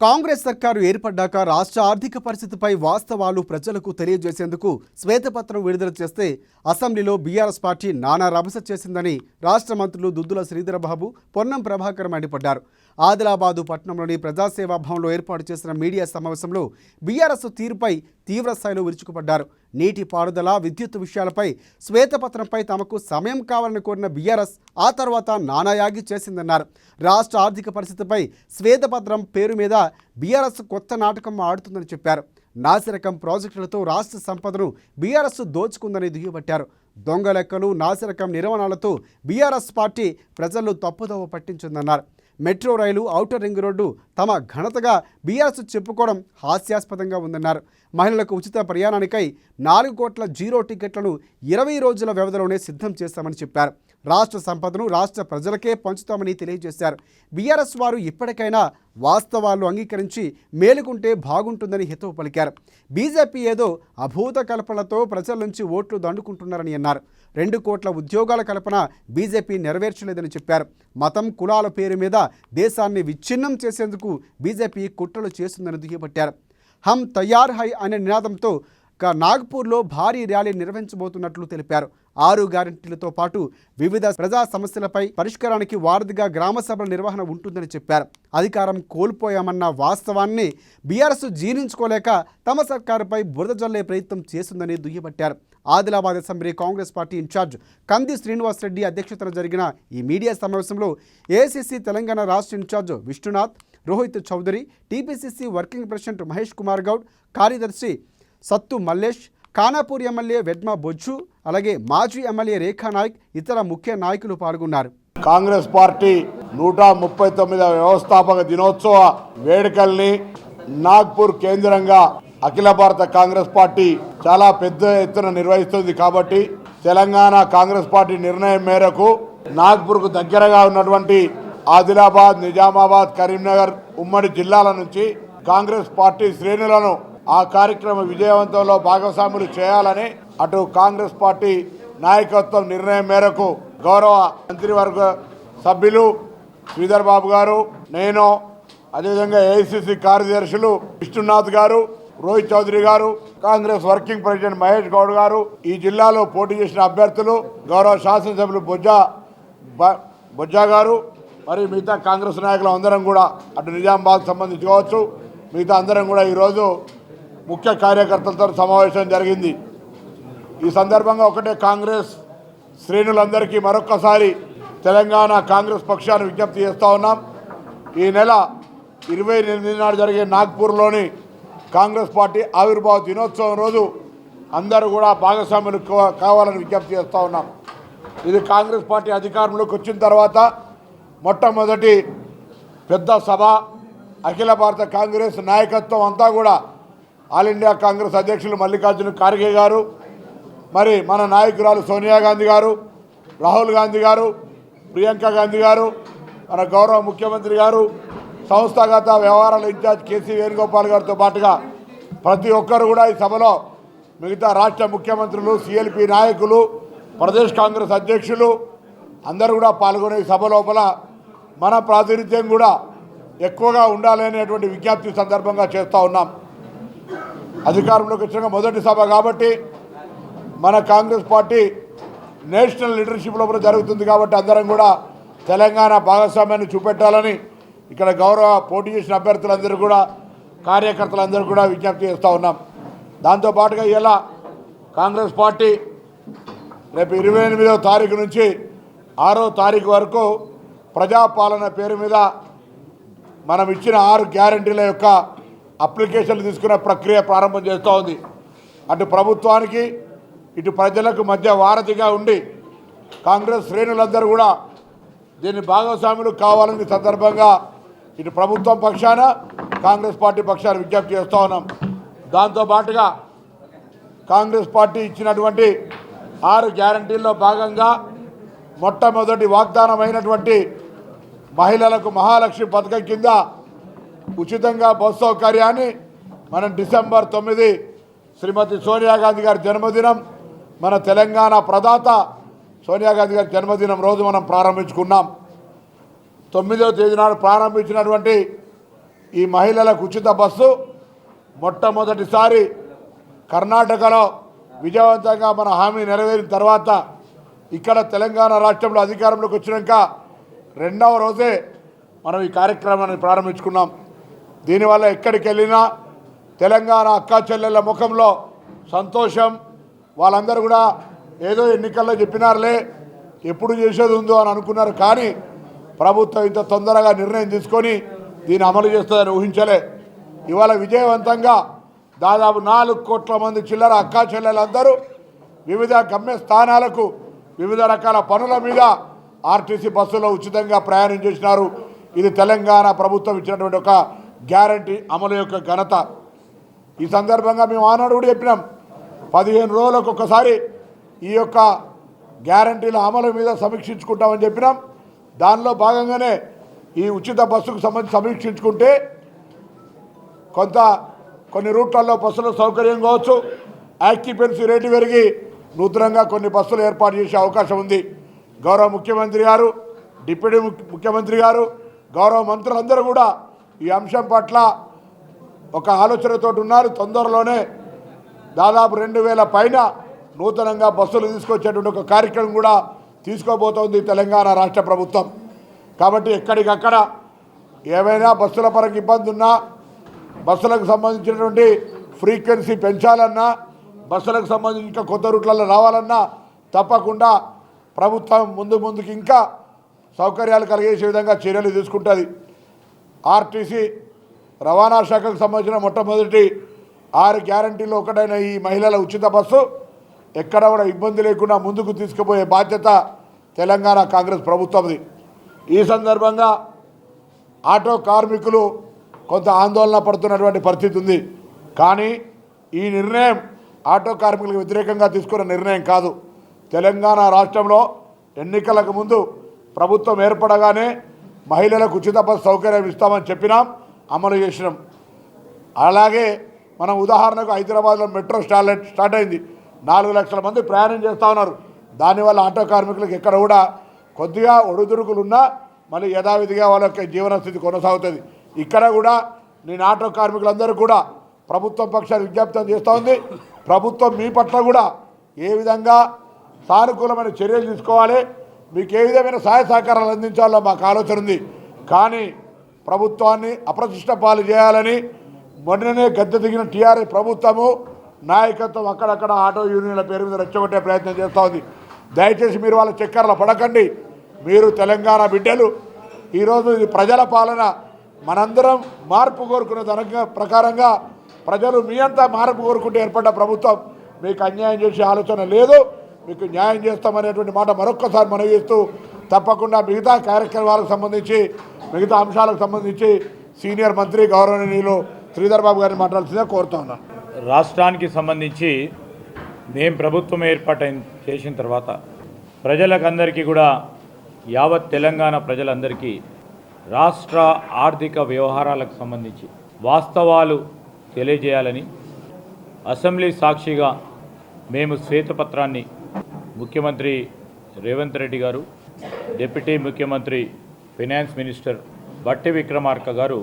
కాంగ్రెస్ సర్కారు ఏర్పడ్డాక రాష్ట్ర ఆర్థిక పరిస్థితిపై వాస్తవాలు ప్రజలకు తెలియజేసేందుకు శ్వేతపత్రం విడుదల చేస్తే అసెంబ్లీలో బీఆర్ఎస్ పార్టీ నానా రభస చేసిందని రాష్ట్ర మంత్రులు దుద్దుల శ్రీధరబాబు పొన్నం ప్రభాకర్ మండిపడ్డారు. ఆదిలాబాదు పట్టణంలోని ప్రజాసేవా భవన్లో ఏర్పాటు చేసిన మీడియా సమావేశంలో బీఆర్ఎస్ తీరుపై తీవ్రస్థాయిలో విరుచుకుపడ్డారు. నీటి పారుదల విద్యుత్ విషయాలపై శ్వేతపత్రంపై తమకు సమయం కావాలని కోరిన బీఆర్ఎస్ ఆ తర్వాత నానాయాగి చేసిందన్నారు. రాష్ట్ర ఆర్థిక పరిస్థితిపై శ్వేతపత్రం పేరు మీద బీఆర్ఎస్ కొత్త నాటకం ఆడుతుందని చెప్పారు. నాసిరకం ప్రాజెక్టులతో రాష్ట్ర సంపదను బీఆర్ఎస్ దోచుకుందని దుయ్యబట్టారు. దొంగ లెక్కలు నాసిరకం నిర్వహణలతో బీఆర్ఎస్ పార్టీ ప్రజలు తప్పుదోవ పట్టించిందన్నారు. Metro rail outer ring road తమ ఘనతగా బీఆర్ఎస్ చెప్పుకోవడం హాస్యాస్పదంగా ఉందన్నారు. మహిళలకు ఉచిత ప్రయాణానికై నాలుగు కోట్ల జీరో టికెట్లను ఇరవై రోజుల వ్యవధిలోనే సిద్ధం చేస్తామని చెప్పారు. రాష్ట్ర సంపదను రాష్ట్ర ప్రజలకే పంచుతామని తెలియజేశారు. బీఆర్ఎస్ వారు ఇప్పటికైనా వాస్తవాలు అంగీకరించి మేలుకుంటే బాగుంటుందని హితవు పలికారు. బీజేపీ ఏదో అభూత కల్పనలతో ప్రజల నుంచి ఓట్లు దండుకుంటున్నారని అన్నారు. రెండు కోట్ల ఉద్యోగాల కల్పన బీజేపీ నెరవేర్చలేదని చెప్పారు. మతం కులాల పేరు మీద దేశాన్ని విచ్ఛిన్నం చేసేందుకు బీజేపీ కుట్రలు చేస్తుందని దుయ్యబట్టారు. హమ్ తయార్ హై అనే నినాదంతో నాగ్పూర్లో భారీ ర్యాలీ నిర్వహించబోతున్నట్లు తెలిపారు. ఆరు గ్యారంటీలతో పాటు వివిధ ప్రజా సమస్యలపై పరిష్కారానికి వారధిగా గ్రామ సభల నిర్వహణ ఉంటుందని చెప్పారు. అధికారం కోల్పోయామన్న వాస్తవాన్ని బీఆర్ఎస్ జీర్ణించుకోలేక తమ సర్కారుపై బురద జల్లే ప్రయత్నం చేస్తుందని దుయ్యబట్టారు. Adilabad assembly Congress party in-charge Kandi Srinivas Reddy అధ్యక్షతన జరిగిన ఈ మీడియా సమావేశంలో ఏసీసీ తెలంగాణ రాష్ట్ర in-charge Vishnunath Rohit Chaudhary TPCC working president Mahesh Kumar Goud కార్యదర్శి సత్తు మల్లేష్ ఖానాపూర్ ఎమ్మెల్యే వెడ్మ బొజ్జు అలాగే మాజీ ఎమ్మెల్యే రేఖా నాయక్ ఇతర ముఖ్య నాయకులు పాల్గొన్నారు. కాంగ్రెస్ పార్టీ నూట ముప్పై తొమ్మిదవ వ్యవస్థాపక దినోత్సవ వేడుకల్ని నాగ్పూర్ కేంద్రంగా అఖిల భారత కాంగ్రెస్ పార్టీ చాలా పెద్ద ఎత్తున నిర్వహిస్తుంది కాబట్టి తెలంగాణ కాంగ్రెస్ పార్టీ నిర్ణయం మేరకు నాగ్పూర్కు దగ్గరగా ఉన్నటువంటి ఆదిలాబాద్ నిజామాబాద్ కరీంనగర్ ఉమ్మడి జిల్లాల నుంచి కాంగ్రెస్ పార్టీ శ్రేణులను ఆ కార్యక్రమ విజయవంతంలో భాగస్వాములు చేయాలని అటు కాంగ్రెస్ పార్టీ నాయకత్వం నిర్ణయం మేరకు గౌరవ మంత్రివర్గ సభ్యులు శ్రీధర్ బాబు గారు నేను అదేవిధంగా ఏఐసిసి కార్యదర్శులు విష్ణునాథ్ గారు రోహిత్ చౌదరి గారు Congress working president Mahesh Goud గారు ఈ జిల్లాలో పోటీ చేసిన అభ్యర్థులు గౌరవ శాసనసభ్యులు బొజ్జా బ- బొజ్జా గారు మరియు మిగతా కాంగ్రెస్ నాయకులు అందరం కూడా అటు నిజామాబాద్ సంబంధించి కావచ్చు మిగతా అందరం కూడా ఈరోజు ముఖ్య కార్యకర్తలతో సమావేశం జరిగింది. ఈ సందర్భంగా ఒకటే కాంగ్రెస్ శ్రేణులందరికీ మరొక్కసారి తెలంగాణ కాంగ్రెస్ పక్షాన్ని విజ్ఞప్తి చేస్తూ ఉన్నాం. ఈ నెల ఇరవై ఎనిమిది నాడు జరిగే నాగ్పూర్లోని కాంగ్రెస్ పార్టీ ఆవిర్భావ దినోత్సవం రోజు అందరూ కూడా భాగస్వాములు కావాలని విజ్ఞప్తి చేస్తూ ఉన్నాం. ఇది కాంగ్రెస్ పార్టీ అధికారంలోకి వచ్చిన తర్వాత మొట్టమొదటి పెద్ద సభ అఖిల భారత కాంగ్రెస్ నాయకత్వం అంతా కూడా ఆల్ ఇండియా కాంగ్రెస్ అధ్యక్షులు మల్లికార్జున ఖార్గే గారు మరి మన నాయకురాలు సోనియా గాంధీ గారు రాహుల్ గాంధీ గారు ప్రియాంక గాంధీ గారు మన గౌరవ ముఖ్యమంత్రి గారు సంస్థాగత వ్యవహారాల ఇన్ఛార్జ్ కేసీ వేణుగోపాల్ గారితో పాటుగా ప్రతి ఒక్కరు కూడా ఈ సభలో మిగతా రాష్ట్ర ముఖ్యమంత్రులు సిఎల్పి నాయకులు ప్రదేశ్ కాంగ్రెస్ అధ్యక్షులు అందరూ కూడా పాల్గొనే సభ లోపల మన ప్రాతినిధ్యం కూడా ఎక్కువగా ఉండాలనేటువంటి విజ్ఞప్తి సందర్భంగా చేస్తూ ఉన్నాం. అధికారంలోకి వచ్చిన మొదటి సభ కాబట్టి మన కాంగ్రెస్ పార్టీ నేషనల్ లీడర్షిప్ లోపల జరుగుతుంది కాబట్టి అందరం కూడా తెలంగాణ భాగస్వామ్యాన్ని చూపెట్టాలని ఇక్కడ గౌరవ పోటీ చేసిన అభ్యర్థులందరూ కూడా కార్యకర్తలందరూ కూడా విజ్ఞప్తి చేస్తూ ఉన్నాం. దాంతోపాటుగా ఇలా కాంగ్రెస్ పార్టీ రేపు ఇరవై ఎనిమిదవ తారీఖు నుంచి ఆరో తారీఖు వరకు ప్రజాపాలన పేరు మీద మనం ఇచ్చిన ఆరు గ్యారంటీల యొక్క అప్లికేషన్లు తీసుకునే ప్రక్రియ ప్రారంభం చేస్తూ ఉంది. అటు ప్రభుత్వానికి ఇటు ప్రజలకు మధ్య వారధిగా ఉండి కాంగ్రెస్ శ్రేణులందరూ కూడా దీన్ని భాగస్వాములు కావాలని సందర్భంగా ఇటు ప్రభుత్వం పక్షాన కాంగ్రెస్ పార్టీ పక్షాన విజ్ఞప్తి చేస్తూ ఉన్నాం. దాంతోపాటుగా కాంగ్రెస్ పార్టీ ఇచ్చినటువంటి ఆరు గ్యారంటీల్లో భాగంగా మొట్టమొదటి వాగ్దానమైనటువంటి మహిళలకు మహాలక్ష్మి పథకం కింద ఉచితంగా బస్ సౌకర్యాన్ని మనం డిసెంబర్ తొమ్మిది శ్రీమతి సోనియా గాంధీ గారి జన్మదినం మన తెలంగాణ ప్రదాత సోనియా గాంధీ గారి జన్మదినం రోజు మనం ప్రారంభించుకున్నాం. తొమ్మిదవ తేదీ నాడు ప్రారంభించినటువంటి ఈ మహిళలకు ఉచిత బస్సు మొట్టమొదటిసారి కర్ణాటకలో విజయవంతంగా మన హామీ నెరవేరిన తర్వాత ఇక్కడ తెలంగాణ రాష్ట్రంలో అధికారంలోకి వచ్చినాక రెండవ రోజే మనం ఈ కార్యక్రమాన్ని ప్రారంభించుకున్నాం. దీనివల్ల ఎక్కడికి వెళ్ళినా తెలంగాణ అక్కా చెల్లెళ్ళ ముఖంలో సంతోషం. వాళ్ళందరూ కూడా ఏదో ఎన్నికల్లో చెప్పినారులే ఎప్పుడు చేసేది ఉందో అని అనుకున్నారు కానీ ప్రభుత్వం ఇంత తొందరగా నిర్ణయం తీసుకొని దీన్ని అమలు చేస్తుందని ఊహించలే. ఇవాళ విజయవంతంగా దాదాపు నాలుగు కోట్ల మంది చిల్లర అక్కా చెల్లెలందరూ వివిధ గమ్య స్థానాలకు వివిధ రకాల పనుల మీద ఆర్టీసీ బస్సులో ఉచితంగా ప్రయాణం చేసినారు. ఇది తెలంగాణ ప్రభుత్వం ఇచ్చినటువంటి ఒక గ్యారంటీ అమలు యొక్క ఘనత. ఈ సందర్భంగా మేము ఆనాడు కూడా చెప్పినాం. పదిహేను రోజులకు ఒకసారి ఈ యొక్క గ్యారంటీల అమలు మీద సమీక్షించుకుంటామని చెప్పినాం. దానిలో భాగంగానే ఈ ఉచిత బస్సుకు సంబంధించి సమీక్షించుకుంటే కొంత కొన్ని రూట్లలో బస్సుల సౌకర్యం కావచ్చు. యాక్యుపెన్సీ రేటు పెరిగి నూతనంగా కొన్ని బస్సులు ఏర్పాటు చేసే అవకాశం ఉంది. గౌరవ ముఖ్యమంత్రి గారు డిప్యూటీ ముఖ్యమంత్రి గారు గౌరవ మంత్రులందరూ కూడా ఈ అంశం పట్ల ఒక ఆలోచనతో ఉన్నారు. తొందరలోనే దాదాపు రెండు వేల పైన నూతనంగా బస్సులు తీసుకొచ్చేటువంటి ఒక కార్యక్రమం కూడా తీసుకోబోతోంది తెలంగాణ రాష్ట్ర ప్రభుత్వం. కాబట్టి ఎక్కడికక్కడ ఏమైనా బస్సుల పరంగా ఇబ్బంది ఉన్నా బస్సులకు సంబంధించినటువంటి ఫ్రీక్వెన్సీ పెంచాలన్నా బస్సులకు సంబంధించి ఇంకా కొత్త రూట్లలో రావాలన్నా తప్పకుండా ప్రభుత్వం ముందు ముందుకు ఇంకా సౌకర్యాలు కలిగేసే విధంగా చర్యలు తీసుకుంటుంది. ఆర్టీసీ రవాణా శాఖకు సంబంధించిన మొట్టమొదటి ఆరు గ్యారంటీలో ఒకటైన ఈ మహిళల ఉచిత బస్సు ఎక్కడ కూడా ఇబ్బంది లేకుండా ముందుకు తీసుకుపోయే బాధ్యత తెలంగాణ కాంగ్రెస్ ప్రభుత్వంది. ఈ సందర్భంగా ఆటో కార్మికులు కొంత ఆందోళన పడుతున్నటువంటి పరిస్థితి ఉంది. కానీ ఈ నిర్ణయం ఆటో కార్మికులకు వ్యతిరేకంగా తీసుకున్న నిర్ణయం కాదు. తెలంగాణ రాష్ట్రంలో ఎన్నికలకు ముందు ప్రభుత్వం ఏర్పడగానే మహిళలకు ఉచిత బస్సు సౌకర్యం ఇస్తామని చెప్పినాం అమలు చేసినాం. అలాగే మనం ఉదాహరణకు హైదరాబాద్లో మెట్రో స్టార్ట్ స్టార్ట్ అయింది. నాలుగు లక్షల మంది ప్రయాణం చేస్తూ ఉన్నారు. దానివల్ల ఆటో కార్మికులకు ఎక్కడ కూడా కొద్దిగా ఒడిదుడుకులున్నా మళ్ళీ యథావిధిగా వాళ్ళ యొక్క జీవన స్థితి కొనసాగుతుంది. ఇక్కడ కూడా నేను ఆటో కార్మికులందరూ కూడా ప్రభుత్వం పక్షాన్ని విజ్ఞప్తం చేస్తూ ఉంది. ప్రభుత్వం మీ పట్ల కూడా ఏ విధంగా సానుకూలమైన చర్యలు తీసుకోవాలి మీకు ఏ విధమైన సహాయ సహకారాలు అందించాలో మాకు ఆలోచన ఉంది. కానీ ప్రభుత్వాన్ని అప్రతిష్ట పాలు చేయాలని మొన్ననే గద్దె దిగిన టీఆర్ఎస్ ప్రభుత్వము నాయకత్వం అక్కడక్కడ ఆటో యూనియన్ల పేరు మీద రెచ్చగొట్టే ప్రయత్నం చేస్తూ ఉంది. దయచేసి మీరు వాళ్ళ చక్కర్ల పడకండి. మీరు తెలంగాణ బిడ్డలు. ఈరోజు ఇది ప్రజల పాలన. మనందరం మార్పు కోరుకునే తన ప్రకారంగా ప్రజలు మీ అంతా మార్పు కోరుకుంటే ఏర్పడ్డ ప్రభుత్వం మీకు అన్యాయం చేసే ఆలోచన లేదు. మీకు న్యాయం చేస్తామనేటువంటి మాట మరొక్కసారి మనవి చేస్తూ తప్పకుండా మిగతా కార్యక్రమాలకు సంబంధించి మిగతా అంశాలకు సంబంధించి సీనియర్ మంత్రి గౌరవనీయులు శ్రీధర్ బాబు గారిని మాట్లాడాల్సిందే కోరుతా ఉన్నాను రాష్ట్రానికి సంబంధించి మేము ప్రభుత్వం ఏర్పాటు చేసిన తర్వాత ప్రజలకందరికీ కూడా యావత్ తెలంగాణ ప్రజలందరికీ రాష్ట్ర ఆర్థిక వ్యవహారాలకు సంబంధించి వాస్తవాలు తెలియజేయాలని అసెంబ్లీ సాక్షిగా మేము శ్వేతపత్రాన్ని ముఖ్యమంత్రి రేవంత్ రెడ్డి గారు డిప్యూటీ ముఖ్యమంత్రి ఫైనాన్స్ మినిస్టర్ బట్టి విక్రమార్క గారు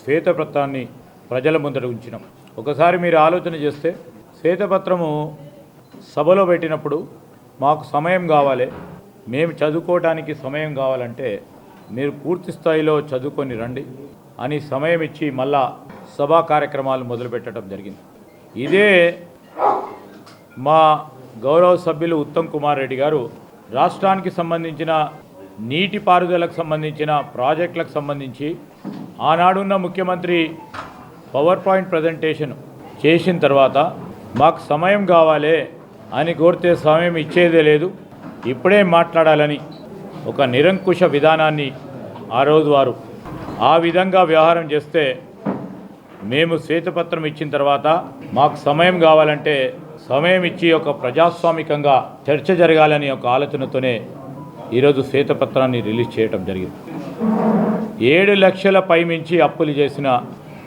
శ్వేతపత్రాన్ని ప్రజల ముందర ఉంచినాం. ఒకసారి మీరు ఆలోచన చేస్తే శ్వేతపత్రము సభలో పెట్టినప్పుడు మాకు సమయం కావాలి మేము చదువుకోవడానికి సమయం కావాలంటే మీరు పూర్తి స్థాయిలో చదువుకొని రండి అని సమయం ఇచ్చి మళ్ళా సభా కార్యక్రమాలు మొదలుపెట్టడం జరిగింది. ఇదే మా గౌరవ సభ్యులు ఉత్తమ్ కుమార్ రెడ్డి గారు రాష్ట్రానికి సంబంధించిన నీటిపారుదలకు సంబంధించిన ప్రాజెక్టులకు సంబంధించి ఆనాడున్న ముఖ్యమంత్రి పవర్ పాయింట్ ప్రజెంటేషన్ చేసిన తర్వాత మాకు సమయం కావాలి అని కోరితే సమయం ఇచ్చేదే లేదు. ఇప్పుడే మాట్లాడాలని ఒక నిరంకుశ విధానాన్ని ఆ రోజు వారు ఆ విధంగా వ్యవహారం చేస్తే మేము శ్వేతపత్రం ఇచ్చిన తర్వాత మాకు సమయం కావాలంటే సమయం ఇచ్చి ఒక ప్రజాస్వామికంగా చర్చ జరగాలని ఒక ఆలోచనతోనే ఈరోజు శ్వేతపత్రాన్ని రిలీజ్ చేయడం జరిగింది. ఏడు లక్షల పైమించి అప్పులు చేసిన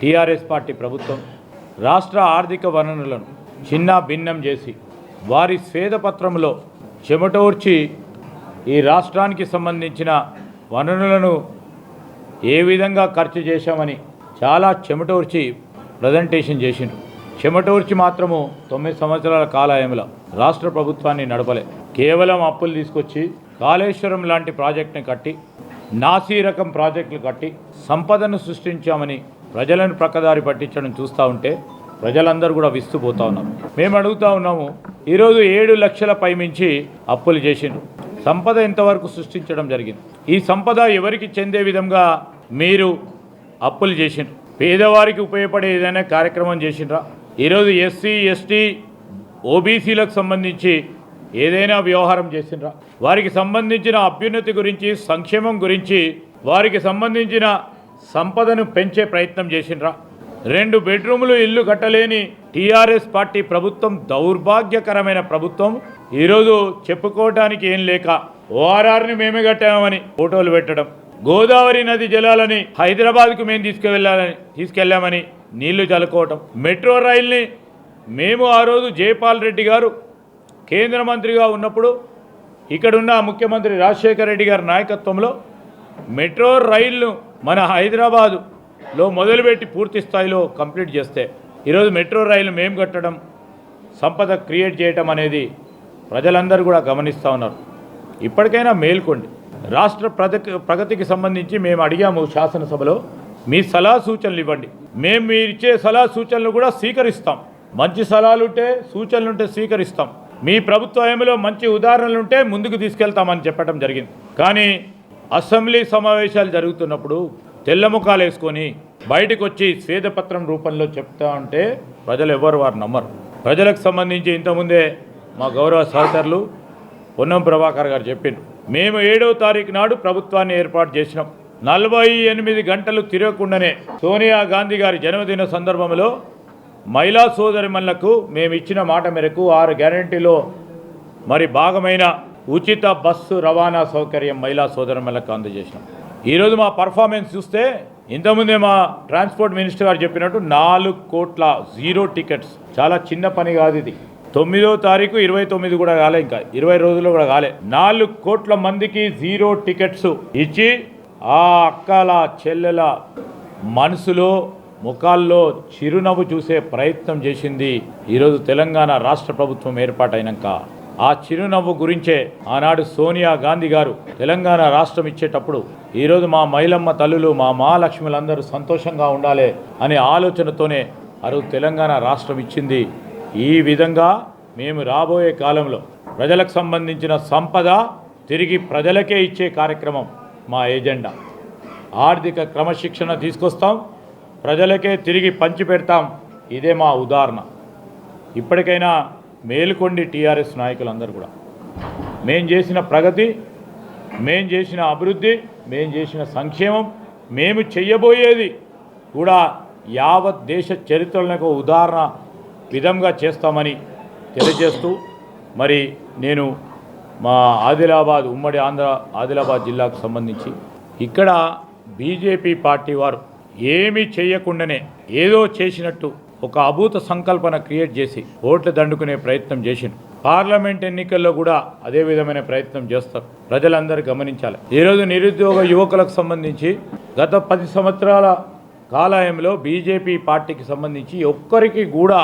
టీఆర్ఎస్ పార్టీ ప్రభుత్వం రాష్ట్ర ఆర్థిక వనరులను చిన్న భిన్నం చేసి వారి శ్వేతపత్రంలో చెమటోర్చి ఈ రాష్ట్రానికి సంబంధించిన వనరులను ఏ విధంగా ఖర్చు చేశామని చాలా చెమటోర్చి ప్రజెంటేషన్ చేసిండ్రు. చెమటోర్చి మాత్రము తొమ్మిది సంవత్సరాల కాలాయంలో రాష్ట్ర ప్రభుత్వాన్ని నడపలే. కేవలం అప్పులు తీసుకొచ్చి కాళేశ్వరం లాంటి ప్రాజెక్టుని కట్టి నాసీ రకం ప్రాజెక్టులు కట్టి సంపదను సృష్టించామని ప్రజలను ప్రక్కదారి పట్టించడం చూస్తూ ఉంటే ప్రజలందరూ కూడా విస్తుపోతా ఉన్నారు. మేము అడుగుతా ఉన్నాము ఈరోజు ఏడు లక్షల పైమించి అప్పులు చేసిండ్రు. సంపద ఎంతవరకు సృష్టించడం జరిగింది? ఈ సంపద ఎవరికి చెందే విధంగా మీరు అప్పులు చేసిండ్రు? పేదవారికి ఉపయోగపడే ఏదైనా కార్యక్రమం చేసిండ్రా? ఈరోజు ఎస్సీ ఎస్టీ ఓబీసీలకు సంబంధించి ఏదైనా వ్యవహారం చేసినరా వారికి సంబంధించిన అభ్యున్నతి గురించి సంక్షేమం గురించి వారికి సంబంధించిన సంపదను పెంచే ప్రయత్నం చేసినరా రెండు బెడ్రూములు ఇల్లు కట్టలేని టీఆర్ఎస్ పార్టీ ప్రభుత్వం దౌర్భాగ్యకరమైన ప్రభుత్వం. ఈరోజు చెప్పుకోవటానికి ఏం లేక ఓఆర్ఆర్ని మేమే కట్టామని ఫోటోలు పెట్టడం. గోదావరి నది జలాలని హైదరాబాద్కు మేము తీసుకువెళ్ళాలని తీసుకెళ్ళామని నీళ్ళు చల్లుకోవటం. మెట్రో రైల్ని మేము ఆ రోజు జయపాల్ రెడ్డి గారు కేంద్ర మంత్రిగా ఉన్నప్పుడు ఇక్కడున్న ముఖ్యమంత్రి రాజశేఖర రెడ్డి గారి నాయకత్వంలో మెట్రో రైళ్ళు మన హైదరాబాదులో మొదలుపెట్టి పూర్తి స్థాయిలో కంప్లీట్ చేస్తే ఈరోజు మెట్రో రైలు మేము కట్టడం సంపద క్రియేట్ చేయటం అనేది ప్రజలందరూ కూడా గమనిస్తూ ఉన్నారు. ఇప్పటికైనా మేల్కోండి. రాష్ట్ర ప్రగతికి సంబంధించి మేము అడిగాము శాసనసభలో మీ సలహా సూచనలు ఇవ్వండి. మేము మీరు ఇచ్చే సలహా సూచనలు కూడా స్వీకరిస్తాం. మంచి సలహాలు ఉంటే సూచనలు ఉంటే స్వీకరిస్తాం. మీ ప్రభుత్వ హయాంలో మంచి ఉదాహరణలు ఉంటే ముందుకు తీసుకెళ్తామని చెప్పడం జరిగింది. కానీ అసెంబ్లీ సమావేశాలు జరుగుతున్నప్పుడు తెల్లముఖాలు వేసుకొని బయటకు వచ్చి స్వేదపత్రం రూపంలో చెప్తా ఉంటే ప్రజలు ఎవరు వారు నమ్మరు. ప్రజలకు సంబంధించి ఇంతకుముందే మా గౌరవ సహచరులు పొన్నం ప్రభాకర్ గారు చెప్పిండు మేము ఏడవ తారీఖు నాడు ప్రభుత్వాన్ని ఏర్పాటు చేసినాం. నలభై ఎనిమిది గంటలు తిరగకుండానే సోనియా గాంధీ గారి జన్మదిన సందర్భంలో మహిళా సోదరిమణులకు మేము ఇచ్చిన మాట మేరకు ఆరు గ్యారంటీలో మరి భాగమైన ఉచిత బస్సు రవాణా సౌకర్యం మహిళా సోదరిమణులకు అందజేసినాం. ఈరోజు మా పర్ఫార్మెన్స్ చూస్తే ఇంతకుముందే మా ట్రాన్స్పోర్ట్ మినిస్టర్ గారు చెప్పినట్టు నాలుగు కోట్ల జీరో టికెట్స్. చాలా చిన్న పని కాదు ఇది. తొమ్మిదో తారీఖు ఇరవై తొమ్మిది కూడా కాలే ఇంకా. ఇరవై రోజుల్లో కూడా కాలే. నాలుగు కోట్ల మందికి జీరో టికెట్స్ ఇచ్చి ఆ అక్కల చెల్లెల మనసులో ముఖాల్లో చిరునవ్వు చూసే ప్రయత్నం చేసింది ఈరోజు తెలంగాణ రాష్ట్ర ప్రభుత్వం ఏర్పాటైనాక. ఆ చిరునవ్వు గురించే ఆనాడు సోనియా గాంధీ గారు తెలంగాణ రాష్ట్రం ఇచ్చేటప్పుడు ఈరోజు మా మైలమ్మ తల్లులు మా మహాలక్ష్ములందరూ సంతోషంగా ఉండాలి అనే ఆలోచనతోనే అరు తెలంగాణ రాష్ట్రం ఇచ్చింది. ఈ విధంగా మేము రాబోయే కాలంలో ప్రజలకు సంబంధించిన సంపద తిరిగి ప్రజలకే ఇచ్చే కార్యక్రమం మా ఎజెండా ఆర్థిక క్రమశిక్షణ తీసుకొస్తాం ప్రజలకే తిరిగి పంచిపెడతాం ఇదే మా ఉదాహరణ. ఇప్పటికైనా మేలుకొండి టీఆర్ఎస్ నాయకులందరూ కూడా. మేం చేసిన ప్రగతి మేం చేసిన అభివృద్ధి మేం చేసిన సంక్షేమం మేము చెయ్యబోయేది కూడా యావత్ దేశ చరిత్రలకు ఉదాహరణ విధంగా చేస్తామని తెలియజేస్తూ మరి నేను మా ఆదిలాబాద్ ఉమ్మడి ఆంధ్ర ఆదిలాబాద్ జిల్లాకు సంబంధించి ఇక్కడ బీజేపీ పార్టీ వారు ఏమీ చేయకుండానే ఏదో చేసినట్టు ఒక అభూత సంకల్పన క్రియేట్ చేసి ఓట్లు దండుకునే ప్రయత్నం చేసిండు పార్లమెంట్ ఎన్నికల్లో కూడా అదే విధమైన ప్రయత్నం చేస్తారు. ప్రజలందరూ గమనించాలి. ఈరోజు నిరుద్యోగ యువకులకు సంబంధించి గత పది సంవత్సరాల కాలాయంలో బీజేపీ పార్టీకి సంబంధించి ఒక్కరికి కూడా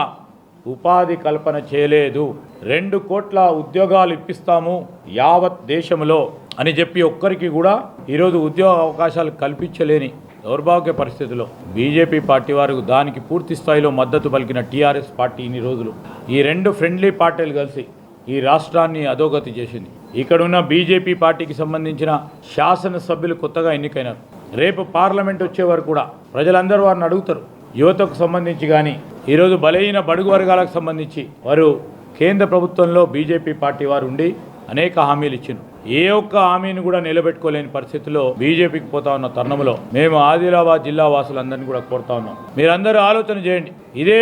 ఉపాధి కల్పన చేయలేదు. రెండు కోట్ల ఉద్యోగాలు ఇప్పిస్తాము యావత్ దేశంలో అని చెప్పి ఒక్కరికి కూడా ఈరోజు ఉద్యోగ అవకాశాలు కల్పించలేని దౌర్భాగ్య పరిస్థితిలో బీజేపీ పార్టీ వారు దానికి పూర్తి స్థాయిలో మద్దతు పలికిన టీఆర్ఎస్ పార్టీ ఇన్ని రోజులు. ఈ రెండు ఫ్రెండ్లీ పార్టీలు కలిసి ఈ రాష్ట్రాన్ని అధోగతి చేసింది. ఇక్కడున్న బీజేపీ పార్టీకి సంబంధించిన శాసనసభ్యులు కొత్తగా ఎన్నికైనారు. రేపు పార్లమెంట్ వచ్చే వరకు కూడా ప్రజలందరూ వారిని అడుగుతారు. యువతకు సంబంధించి కానీ ఈరోజు బలహీన బడుగు వర్గాలకు సంబంధించి వారు కేంద్ర ప్రభుత్వంలో బీజేపీ పార్టీ వారు ఉండి అనేక హామీలు ఇచ్చిండ్రు ఏ ఒక్క హామీని కూడా నిలబెట్టుకోలేని పరిస్థితిలో బీజేపీకి పోతా ఉన్న తరుణంలో మేము ఆదిలాబాద్ జిల్లా వాసులందరినీ కూడా కోరుతా ఉన్నాం. మీరందరూ ఆలోచన చేయండి. ఇదే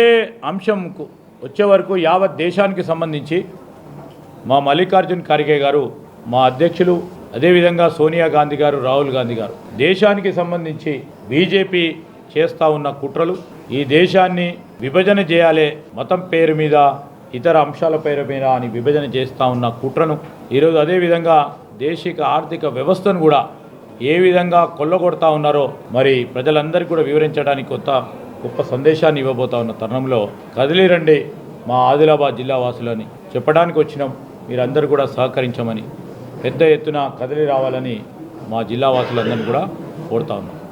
అంశంకు వచ్చే వరకు యావత్ దేశానికి సంబంధించి మా మల్లికార్జున్ ఖార్గే గారు మా అధ్యక్షులు అదేవిధంగా సోనియా గాంధీ గారు రాహుల్ గాంధీ గారు దేశానికి సంబంధించి బీజేపీ చేస్తూ ఉన్న కుట్రలు ఈ దేశాన్ని విభజన చేయాలి మతం పేరు మీద ఇతర అంశాల పేరు మీద అని విభజన చేస్తూ ఉన్న కుట్రను ఈరోజు అదేవిధంగా దేశిక ఆర్థిక వ్యవస్థను కూడా ఏ విధంగా కొల్లగొడతా ఉన్నారో మరి ప్రజలందరికీ కూడా వివరించడానికి కొత్త గొప్ప సందేశాన్ని ఇవ్వబోతా ఉన్న తరుణంలో కదిలిరండి మా ఆదిలాబాద్ జిల్లా వాసులని. చెప్పడానికి వచ్చినాం మీరందరూ కూడా సహకరించమని పెద్ద ఎత్తున కదిలి రావాలని మా జిల్లా వాసులందరినీ కూడా కోరుతా ఉన్నాం.